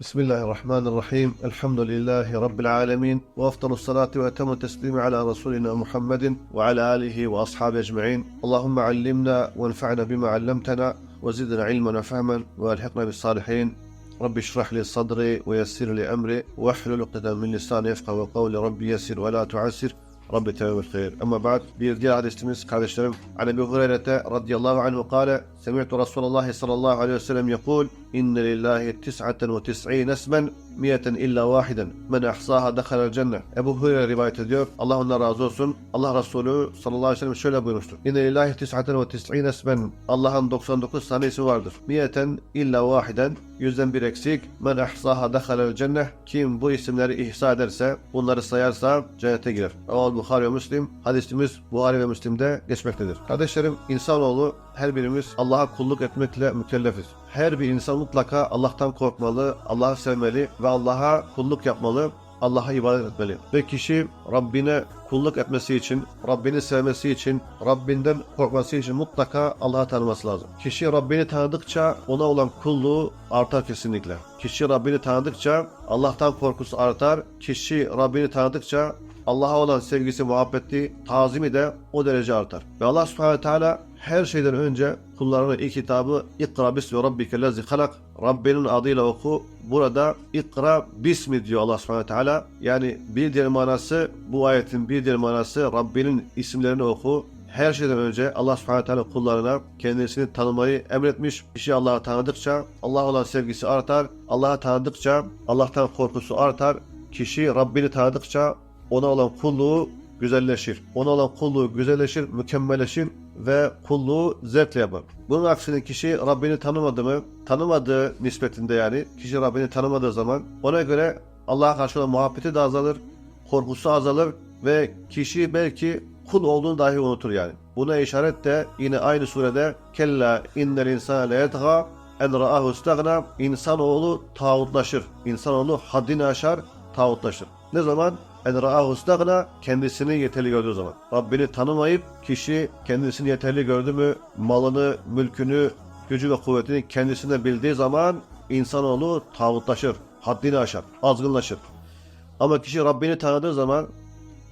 بسم الله الرحمن الرحيم الحمد لله رب العالمين وأفضل الصلاة وأتم التسليم على رسولنا محمد وعلى آله وأصحابه أجمعين اللهم علمنا وانفعنا بما علمتنا وزدنا علما وفهما والحقنا بالصالحين رب اشرح لي صدري ويسر لي أمري واحلل عقدة من لساني يفقه قولي ربي يسر ولا تعسر Rabbi tevbe hayır. Ama ba'd bir diğer hadisimiz kardeşlerim. An Ebu Hureyre'te radıyallahu anhu kâle Semi'tu Resulullah sallallahu aleyhi ve sellem yekul İnne lillahi tis'aten ve tis'in esmen miyeten illa vahiden. Men ahsaha dekhalel cennet. Ebu Hureyre rivayet ediyor. Allah ondan razı olsun. Allah Resulü sallallahu aleyhi ve sellem şöyle buyurmuştur. İnne lillahi tis'aten ve tis'in esmen. Allah'ın 99 tane ismi vardır. Miyeten illa vahiden. Yüzden bir eksik. Men ahsaha dekhalel cennet. Kim bu isimleri ihsa ederse, bunları sayarsa cennete girer. Raval Bukhari ve Müslim. Hadisimiz Buhari ve Müslim'de geçmektedir. Kardeşlerim, insanoğlu her birimiz Allah'a kulluk etmekle mükellefiz. Her bir insan mutlaka Allah'tan korkmalı, Allah'ı sevmeli ve Allah'a kulluk yapmalı. Allah'a ibadet etmeli. Ve kişi Rabbine kulluk etmesi için, Rabbini sevmesi için, Rabbinden korkması için mutlaka Allah'ı tanıması lazım. Kişi Rabbini tanıdıkça ona olan kulluğu artar kesinlikle. Kişi Rabbini tanıdıkça Allah'tan korkusu artar. Kişi Rabbini tanıdıkça Allah'a olan sevgisi, muhabbeti, tazimi de o derece artar. Ve Allah subhanahu teala her şeyden önce kullarına ilk kitabı İkra bismi rabbike lezi halak Rabbinin adıyla oku. Burada ikra bismi diyor Allah subhanahu teala. Yani bir diğer manası bu ayetin bir diğer manası Rabbinin isimlerini oku. Her şeyden önce Allah subhanahu teala kullarına kendisini tanımayı emretmiş. Kişi Allah'ı tanıdıkça Allah olan sevgisi artar. Allah'ı tanıdıkça Allah'tan korkusu artar. Kişi Rabbini tanıdıkça ona olan kulluğu güzelleşir. Ona olan kulluğu güzelleşir, mükemmelleşir ve kulluğu zevkle yapar. Bunun aksine kişi Rabbini tanımadı mı, tanımadığı nispetinde yani, kişi Rabbini tanımadığı zaman ona göre Allah'a karşı olan muhabbeti de azalır, korkusu azalır ve kişi belki kul olduğunu dahi unutur yani. Buna işaret de yine aynı surede Kella innel insane leyetgâ en ra'ahu istagna insanoğlu tağutlaşır. İnsanoğlu haddini aşar, tağutlaşır. Ne zaman? En ra'ahu istagna kendisini yeterli gördüğü zaman. Rabbini tanımayıp kişi kendisini yeterli gördü mü malını, mülkünü, gücü ve kuvvetini kendisinde bildiği zaman insanoğlu tağutlaşır, haddini aşar, azgınlaşır. Ama kişi Rabbini tanıdığı zaman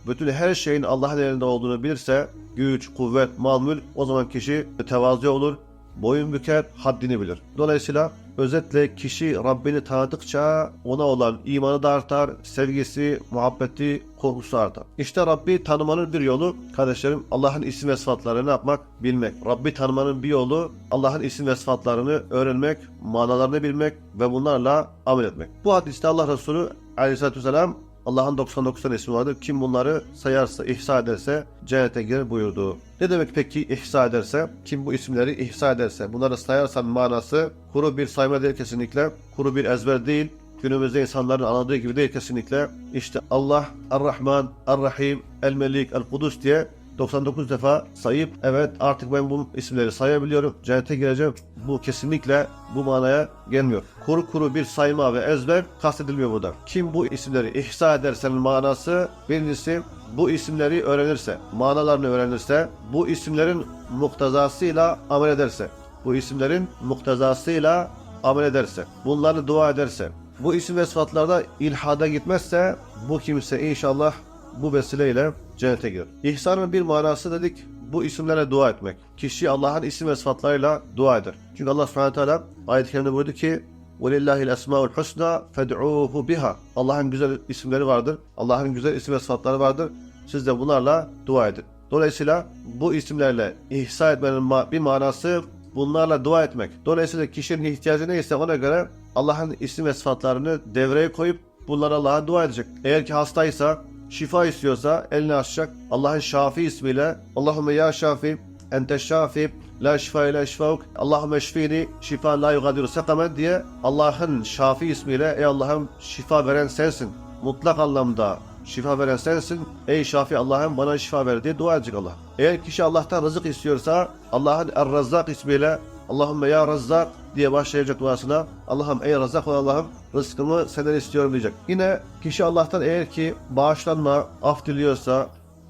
bütün her şeyin Allah'ın elinde olduğunu bilirse güç, kuvvet, mal, mülk o zaman kişi tevazu olur, boyun büker, haddini bilir. Dolayısıyla özetle kişi Rabbini tanıdıkça ona olan imanı da artar, sevgisi, muhabbeti, korkusu artar. İşte Rabbi tanımanın bir yolu kardeşlerim Allah'ın isim ve sıfatlarını yapmak, bilmek. Rabbi tanımanın bir yolu Allah'ın isim ve sıfatlarını öğrenmek, manalarını bilmek ve bunlarla amel etmek. Bu hadiste Allah Resulü aleyhissalatü vesselam Allah'ın 99 tane ismi vardır. Kim bunları sayarsa, ihsa ederse cennete girer buyurdu. Ne demek peki ihsa ederse? Kim bu isimleri ihsa ederse? Bunları sayarsan manası kuru bir sayma değil kesinlikle. Kuru bir ezber değil. Günümüzde insanların anladığı gibi değil kesinlikle. İşte Allah, Er-Rahman, Er-Rahim, El-Melik, El-Kudüs diye 99 defa sayıp evet artık ben bu isimleri sayabiliyorum. Cennete gireceğim. Bu kesinlikle bu manaya gelmiyor. Kuru kuru bir sayma ve ezber kastedilmiyor burada. Kim bu isimleri ihsa edersenin manası birincisi bu isimleri öğrenirse, manalarını öğrenirse, bu isimlerin muktezasıyla amel ederse, bu isimlerin muktezasıyla amel ederse, bunları dua ederse, bu isim ve sıfatlarda ilhada gitmezse bu kimse inşallah bu vesileyle cennete girer. İhsanın bir manası dedik bu isimlere dua etmek. Kişi Allah'ın isim ve sıfatlarıyla dua eder. Çünkü Allah subhanahu teala ayet-i kerimede buyurdu ki وَلِلَّهِ الْاَسْمَاءُ الْحُسْنَى فَدْعُوهُ biha. Allah'ın güzel isimleri vardır. Allah'ın güzel isim ve sıfatları vardır. Siz de bunlarla dua edin. Dolayısıyla bu isimlerle ihsa etmenin ma- bir manası bunlarla dua etmek. Dolayısıyla kişinin ihtiyacı neyse ona göre Allah'ın isim ve sıfatlarını devreye koyup bunlara Allah'a dua edecek. Eğer ki hastaysa, şifa istiyorsa elini açacak. Allah'ın Şafi ismiyle Allahümme ya Şafi ente şafi la şifa ile şifauk Allahümme şfini şifa la yugadiru sekamen diye Allah'ın Şafi ismiyle ey Allah'ım şifa veren sensin. Mutlak anlamda şifa veren sensin. Ey Şafi Allah'ım bana şifa ver diye dua edecek Allah. Eğer kişi Allah'tan rızık istiyorsa Allah'ın Er-Razzak ismiyle Allahümme ya Razzak diye başlayacak duasına Allah'ım ey Razzak olan Allah'ım rızkımı senden istiyorum diyecek. Yine kişi Allah'tan eğer ki bağışlanma, af diliyorsa,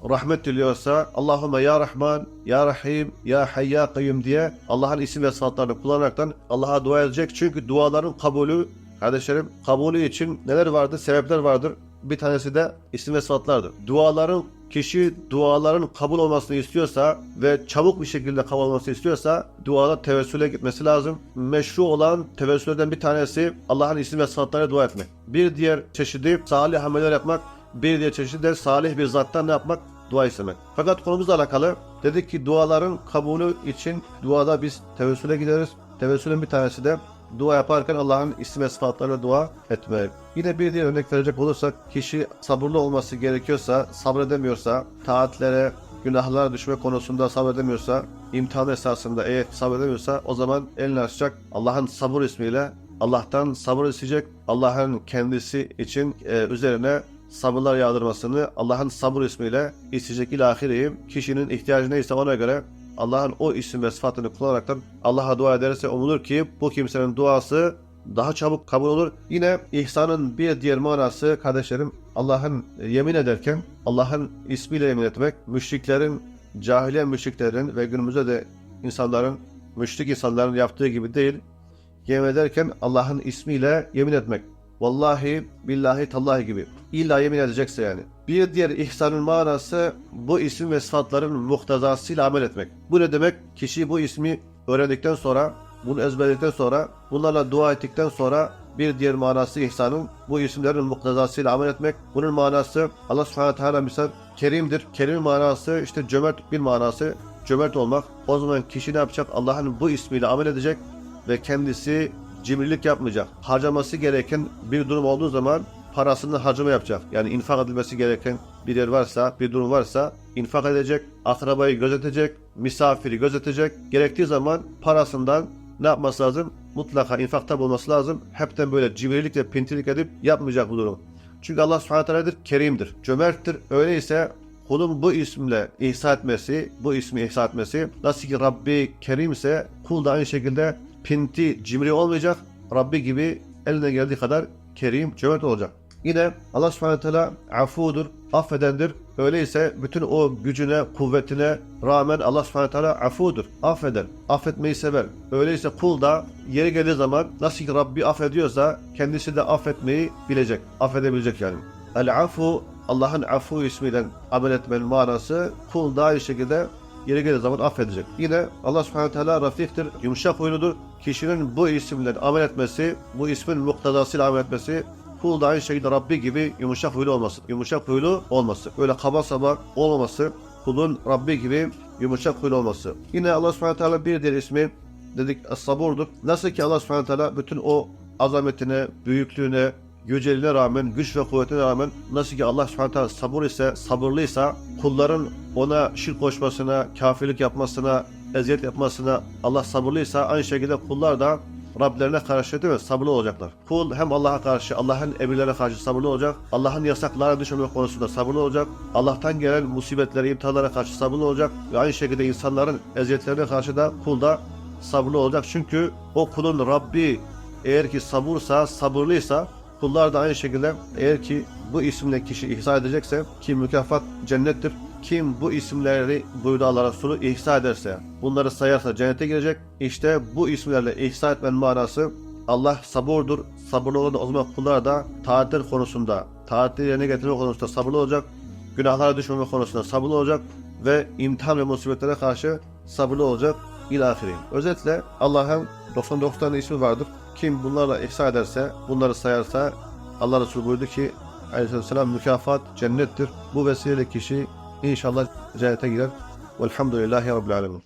rahmet diliyorsa Allahümme ya Rahman, ya Rahim, ya Hayy, ya Kayyum diye Allah'ın isim ve sıfatlarını kullanaraktan Allah'a dua edecek. Çünkü duaların kabulü Kardeşlerim kabulü için neler vardır? Sebepler vardır. Bir tanesi de isim ve sıfatlardır. Duaların kişi duaların kabul olmasını istiyorsa ve çabuk bir şekilde kabul olmasını istiyorsa duada tevessüle gitmesi lazım. Meşru olan tevessüllerden bir tanesi Allah'ın isim ve sıfatlarıyla dua etmek. Bir diğer çeşidi salih ameller yapmak. Bir diğer çeşidi de salih bir zattan ne yapmak? Dua istemek. Fakat konumuzla alakalı dedik ki duaların kabulü için duada biz tevessüle gideriz. Tevessülün bir tanesi de dua yaparken Allah'ın isim ve sıfatlarıyla dua etmek. Yine bir diğer örnek verecek olursak kişi sabırlı olması gerekiyorsa, sabredemiyorsa, taatlere, günahlara düşme konusunda sabredemiyorsa, imtihan esasında eğer sabredemiyorsa o zaman elini açacak Allah'ın sabır ismiyle Allah'tan sabır isteyecek. Allah'ın kendisi için e, üzerine sabırlar yağdırmasını Allah'ın sabır ismiyle isteyecek ilahireyim. Kişinin ihtiyacı neyse ona göre Allah'ın o isim ve sıfatını kullanaraktan Allah'a dua ederse umulur ki bu kimsenin duası daha çabuk kabul olur. Yine ihsanın bir diğer manası kardeşlerim Allah'ın yemin ederken Allah'ın ismiyle yemin etmek müşriklerin, cahiliye müşriklerin ve günümüzde de insanların, müşrik insanların yaptığı gibi değil. Yemin ederken Allah'ın ismiyle yemin etmek. Vallahi, billahi, tallahi gibi. İlla yemin edecekse yani. Bir diğer ihsanın manası bu isim ve sıfatların muhtazasıyla amel etmek. Bu ne demek? Kişi bu ismi öğrendikten sonra, bunu ezberledikten sonra, bunlarla dua ettikten sonra bir diğer manası ihsanın bu isimlerin muktezasıyla amel etmek. Bunun manası Allah subhanahu teala misal kerimdir. Kerim manası işte cömert bir manası cömert olmak. O zaman kişi ne yapacak? Allah'ın bu ismiyle amel edecek ve kendisi cimrilik yapmayacak. Harcaması gereken bir durum olduğu zaman parasını harcama yapacak. Yani infak edilmesi gereken bir yer varsa, bir durum varsa infak edecek, akrabayı gözetecek, misafiri gözetecek. Gerektiği zaman parasından ne yapması lazım? Mutlaka infakta bulması lazım. Hepten böyle cimrilik ve pintilik edip yapmayacak bu durum. Çünkü Allah subhanahu teala'dır, kerimdir, cömerttir. Öyleyse kulun bu isimle ihsa etmesi, bu ismi ihsa etmesi, nasıl ki Rabbi kerimse kul da aynı şekilde pinti, cimri olmayacak. Rabbi gibi eline geldiği kadar kerim, cömert olacak. Yine Allah subhanahu teala afudur, affedendir. Öyleyse bütün o gücüne, kuvvetine rağmen Allah subhanahu teala afudur, affeder, affetmeyi sever. Öyleyse kul da yeri geldiği zaman nasıl ki Rabbi affediyorsa kendisi de affetmeyi bilecek, affedebilecek yani. El afu Allah'ın afu ismiyle amel etmenin manası kul da aynı şekilde yeri geldiği zaman affedecek. Yine Allah subhanahu teala rafiktir, yumuşak huyludur. Kişinin bu isimle amel etmesi, bu ismin muktadasıyla amel etmesi kul da aynı şekilde Rabbi gibi yumuşak huylu olması. Yumuşak huylu olması. Öyle kaba saba olmaması. Kulun Rabbi gibi yumuşak huylu olması. Yine Allah subhanahu teala bir diğer ismi dedik saburdur. Nasıl ki Allah subhanahu teala bütün o azametine, büyüklüğüne, yüceliğine rağmen, güç ve kuvvetine rağmen nasıl ki Allah subhanahu teala sabır ise, sabırlıysa kulların ona şirk koşmasına, kafirlik yapmasına, eziyet yapmasına Allah sabırlıysa aynı şekilde kullar da Rablerine karşı değil mi? Sabırlı olacaklar. Kul hem Allah'a karşı, Allah'ın emirlerine karşı sabırlı olacak. Allah'ın yasaklarına düşmemek konusunda sabırlı olacak. Allah'tan gelen musibetlere, imtihanlara karşı sabırlı olacak. Ve aynı şekilde insanların eziyetlerine karşı da kul da sabırlı olacak. Çünkü o kulun Rabbi eğer ki sabırsa, sabırlıysa kullar da aynı şekilde eğer ki bu isimle kişi ihsa edecekse ki mükafat cennettir. Kim bu isimleri buyurdu Allah Resulü ihsa ederse, bunları sayarsa cennete girecek. İşte bu isimlerle ihsa etmenin manası Allah sabırdır. Sabırlı olan o zaman kullar da taatler konusunda, taatleri yerine getirme konusunda sabırlı olacak. Günahlara düşmeme konusunda sabırlı olacak ve imtihan ve musibetlere karşı sabırlı olacak ilahiri. Özetle Allah'ın 99 tane ismi vardır. Kim bunlarla ihsa ederse, bunları sayarsa Allah Resulü buyurdu ki Aleyhisselam mükafat cennettir. Bu vesileyle kişi İnşallah cennete girer. Velhamdülillahi Rabbil Alemin.